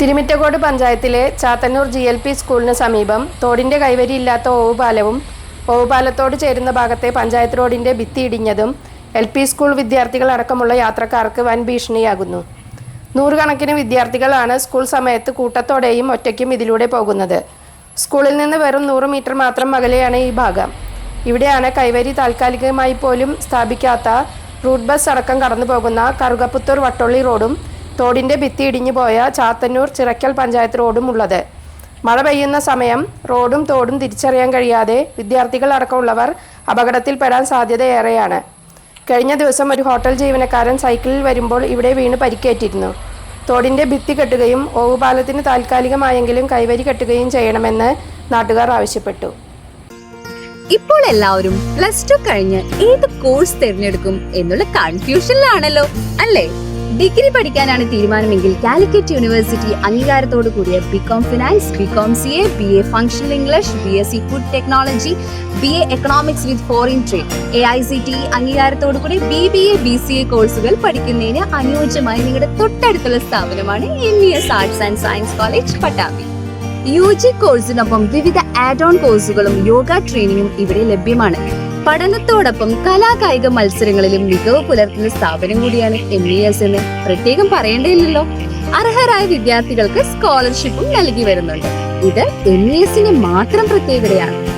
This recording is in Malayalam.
തിരുമിറ്റക്കോട് പഞ്ചായത്തിലെ ചാത്തന്നൂർ ജി എൽ പി സ്കൂളിന് സമീപം തോടിന്റെ കൈവരിയില്ലാത്ത ഓവുപാലവും ഓവുപാലത്തോട് ചേരുന്ന ഭാഗത്തെ പഞ്ചായത്ത് റോഡിന്റെ ഭിത്തി ഇടിഞ്ഞതും എൽ പി സ്കൂൾ വിദ്യാർത്ഥികളടക്കമുള്ള യാത്രക്കാർക്ക് വൻ ഭീഷണിയാകുന്നു. നൂറുകണക്കിന് വിദ്യാർത്ഥികളാണ് സ്കൂൾ സമയത്ത് കൂട്ടത്തോടെയും ഒറ്റയ്ക്കും ഇതിലൂടെ പോകുന്നത്. സ്കൂളിൽ നിന്ന് വെറും നൂറ് മീറ്റർ മാത്രം അകലെയാണ് ഈ ഭാഗം. ഇവിടെയാണ് കൈവരി താൽക്കാലികമായി പോലും സ്ഥാപിക്കാത്ത റൂട്ട് ബസ് അടക്കം കടന്നു പോകുന്ന കറുകപ്പുത്തൂർ വട്ടോളി റോഡും തോടിന്റെ ഭിത്തി ഇടിഞ്ഞു പോയ ചാത്തന്നൂർ ചിറക്കൽ പഞ്ചായത്ത് റോഡും ഉള്ളത്. മഴ പെയ്യുന്ന സമയം റോഡും തോടും തിരിച്ചറിയാൻ കഴിയാതെ വിദ്യാർത്ഥികൾ അടക്കമുള്ളവർ അപകടത്തിൽപ്പെടാൻ സാധ്യതയേറെയാണ്. കഴിഞ്ഞ ദിവസം ഒരു ഹോട്ടൽ ജീവനക്കാരൻ സൈക്കിളിൽ വരുമ്പോൾ ഇവിടെ വീണ് പരിക്കേറ്റിരുന്നു. തോടിന്റെ ഭിത്തി കെട്ടുകയും ഓവുപാലത്തിന് താൽക്കാലികമായെങ്കിലും കൈവരി കെട്ടുകയും ചെയ്യണമെന്ന് നാട്ടുകാർ ആവശ്യപ്പെട്ടു. ഇപ്പോൾ എല്ലാവരും പ്ലസ് ടു കഴിഞ്ഞ് ഏത് കോഴ്സ് തിരഞ്ഞെടുക്കും എന്നുള്ള കൺഫ്യൂഷനിലാണല്ലോ അല്ലേ? ഡിഗ്രി പഠിക്കാനാണ് തീരുമാനമെങ്കിൽ കാലിക്കറ്റ് യൂണിവേഴ്സിറ്റി അംഗീകാരത്തോടു കൂടിയ B Com finance B Com C A B A functional English B S C food technology B A economics with foreign trade A I C T അംഗീകാരത്തോടു കൂടി B B A B C A കോഴ്സുകൾ പഠിക്കുന്നതിന് അനുയോജ്യമായി നിങ്ങളുടെ തൊട്ടടുത്തുള്ള സ്ഥാപനമാണ് M E S arts and science college Pattambi. U G കോഴ്സിനൊപ്പം വിവിധ ആഡ് ഓൺ കോഴ്സുകളും യോഗ ട്രെയിനിങ്ങും ഇവിടെ ലഭ്യമാണ്. പഠനത്തോടൊപ്പം കലാകായിക മത്സരങ്ങളിലും മികവ് പുലർത്തുന്ന സ്ഥാപനം കൂടിയാണ് എം ഇ എസ് എന്ന്. പ്രത്യേകം പറയേണ്ടതില്ലല്ലോ. അർഹരായ വിദ്യാർത്ഥികൾക്ക് സ്കോളർഷിപ്പും നൽകി വരുന്നുണ്ട്. ഇത് എം ഇ എസിന്റെ മാത്രം പ്രത്യേകതയാണ്.